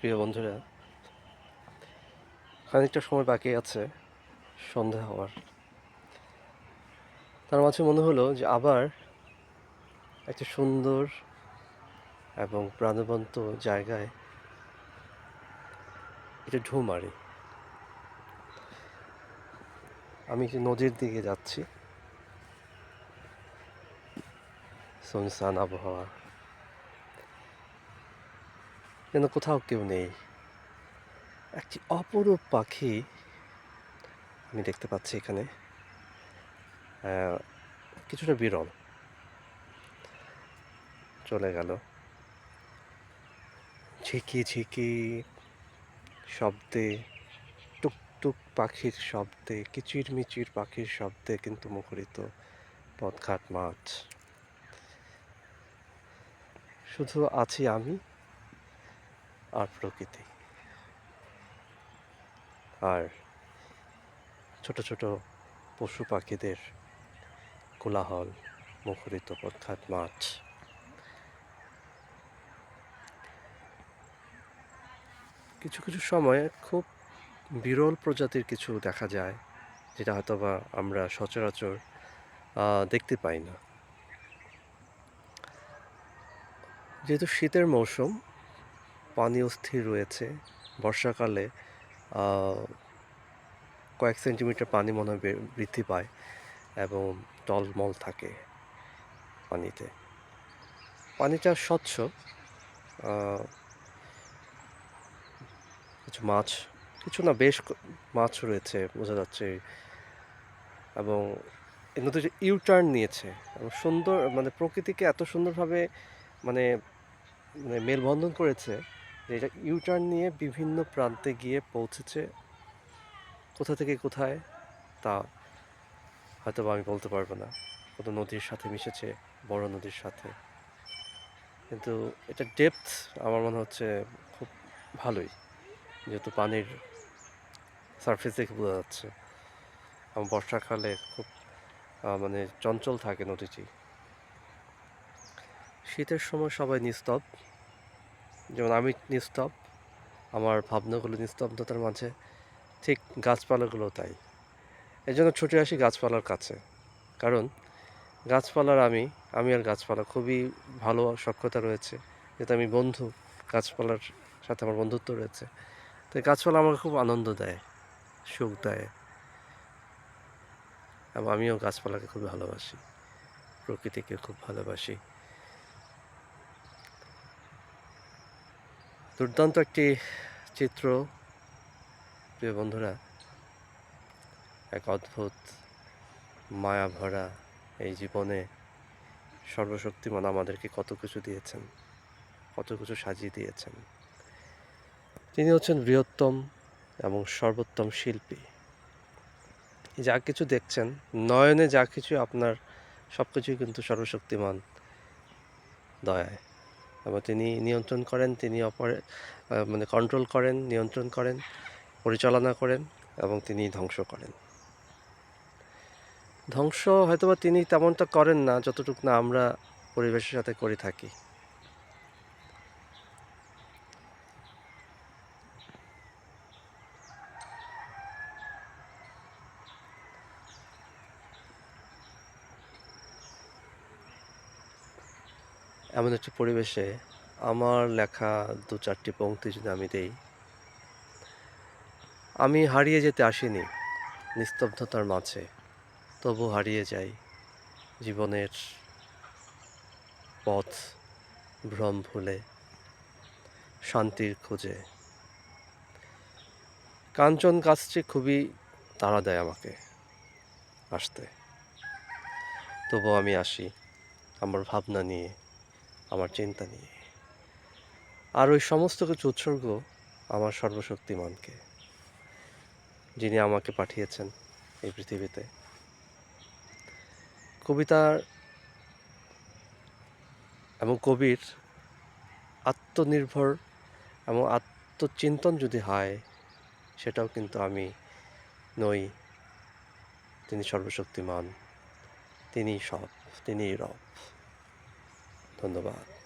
প্রিয় বন্ধুরা, খানিকটা সময় বাকি আছে, সন্ধ্যা হওয়ার। তার মাঝে মনে হলো যে আবার একটা সুন্দর এবং প্রাণবন্ত জায়গায় এটা ঢু মারি। আমি নদীর দিকে যাচ্ছি। সুনসান আবহাওয়া। যেন কোথাও কেউ নেই। একটি অপরূপ পাখি আমি দেখতে পাচ্ছি এখানে। কিছুটা বিরল। চলে গেল। ঝিকি ঝিকি শব্দে, টুকটুক পাখির শব্দে, কিচিরমিচির পাখির শব্দে কিন্তু মুখরিত পথঘাট মাঠ শুধু আছি আমি। আর প্রকৃতি। আর ছোট ছোট পশু পাখিদের কোলাহল, মুখরিত পথঘাট মাঠ কিছু কিছু সময় খুব বিরল প্রজাতির কিছু দেখা যায়, যেটা হয়তো বা আমরা সচরাচর দেখতে পাই না। যেহেতু শীতের মৌসুম পানি অস্থির রয়েছে। বর্ষাকালে কয়েক সেন্টিমিটার পানি মনে হয় বৃদ্ধি পায় এবং টলমল থাকে পানিতে। পানিটা স্বচ্ছ কিছু মাছ, কিছু না, বেশ মাছ রয়েছে, বোঝা যাচ্ছে। এবং এর মধ্যে যে ইউটার্ন নিয়েছে, এবং সুন্দর মানে প্রকৃতিকে এত সুন্দরভাবে মানে মানে মেলবন্ধন করেছে এটা ইউটার্ন নিয়ে বিভিন্ন প্রান্তে গিয়ে পৌঁছেছে। কোথা থেকে কোথায়, তা হয়তো আমি বলতে পারব না। কোনো নদীর সাথে মিশেছে, বড় নদীর সাথে। কিন্তু এটা ডেপথ আমার মনে হচ্ছে খুব ভালোই, যেহেতু পানির সারফেস দেখে বোঝা যাচ্ছে। এবং বর্ষাকালে খুব মানে চঞ্চল থাকে নদীটি। শীতের সময় সবাই নিস্তব যেমন আমি নিস্তব আমার ভাবনাগুলো নিস্তব্ধতার মাঝে, ঠিক গাছপালাগুলো তাই। এই জন্য ছুটে আসি গাছপালার কাছে। কারণ গাছপালার আমি আমি আর গাছপালা খুবই ভালো সক্ষতা রয়েছে, যেহেতু আমি বন্ধু, গাছপালার সাথে আমার বন্ধুত্ব রয়েছে। তো গাছপালা আমাকে খুব আনন্দ দেয়, সুখ দেয়। এবং আমিও গাছপালাকে খুব ভালোবাসি, প্রকৃতিকে খুব ভালোবাসি। দুর্দান্ত একটি চিত্র, প্রিয় বন্ধুরা। এক অদ্ভুত মায়া ভরা এই জীবনে সর্বশক্তিমান আমাদেরকে কত কিছু দিয়েছেন, কত কিছু সাজিয়ে দিয়েছেন। তিনি হচ্ছেন বৃহত্তম এবং সর্বোত্তম শিল্পী। যা কিছু দেখছেন, নয়নে যা কিছু আপনার সব কিছুই কিন্তু সর্বশক্তিমান দয়ায়। এবং তিনি নিয়ন্ত্রণ করেন, তিনি অপারে মানে কন্ট্রোল করেন, নিয়ন্ত্রণ করেন, পরিচালনা করেন এবং তিনি ধ্বংস করেন। ধ্বংস হয়তোবা তিনি তেমনটা করেন না, যতটুকু না আমরা পরিবেশের সাথে করে থাকি। এমন একটি পরিবেশে আমার লেখা দু চারটি পংক্তি যদি আমি দেই, আমি হারিয়ে যেতে আসিনি নিস্তব্ধতার মাঝে, তবু হারিয়ে যাই জীবনের পথ ভ্রম ভুলে, শান্তির খোঁজে। কাঞ্চন গাছটি খুবই তাড়া দেয় আমাকে আসতে। তবু আমি আসি আমার ভাবনা নিয়ে। আমার চিন্তা নিয়ে। আর ওই সমস্ত কিছু উৎসর্গ আমার সর্বশক্তিমানকে, যিনি আমাকে পাঠিয়েছেন এই পৃথিবীতে। কবিতার এবং কবির আত্মনির্ভর এবং আত্মচিন্তন যদি হয়, সেটাও কিন্তু আমি নই। তিনি সর্বশক্তিমান তিনি সব তিনিই রব। 真的吧。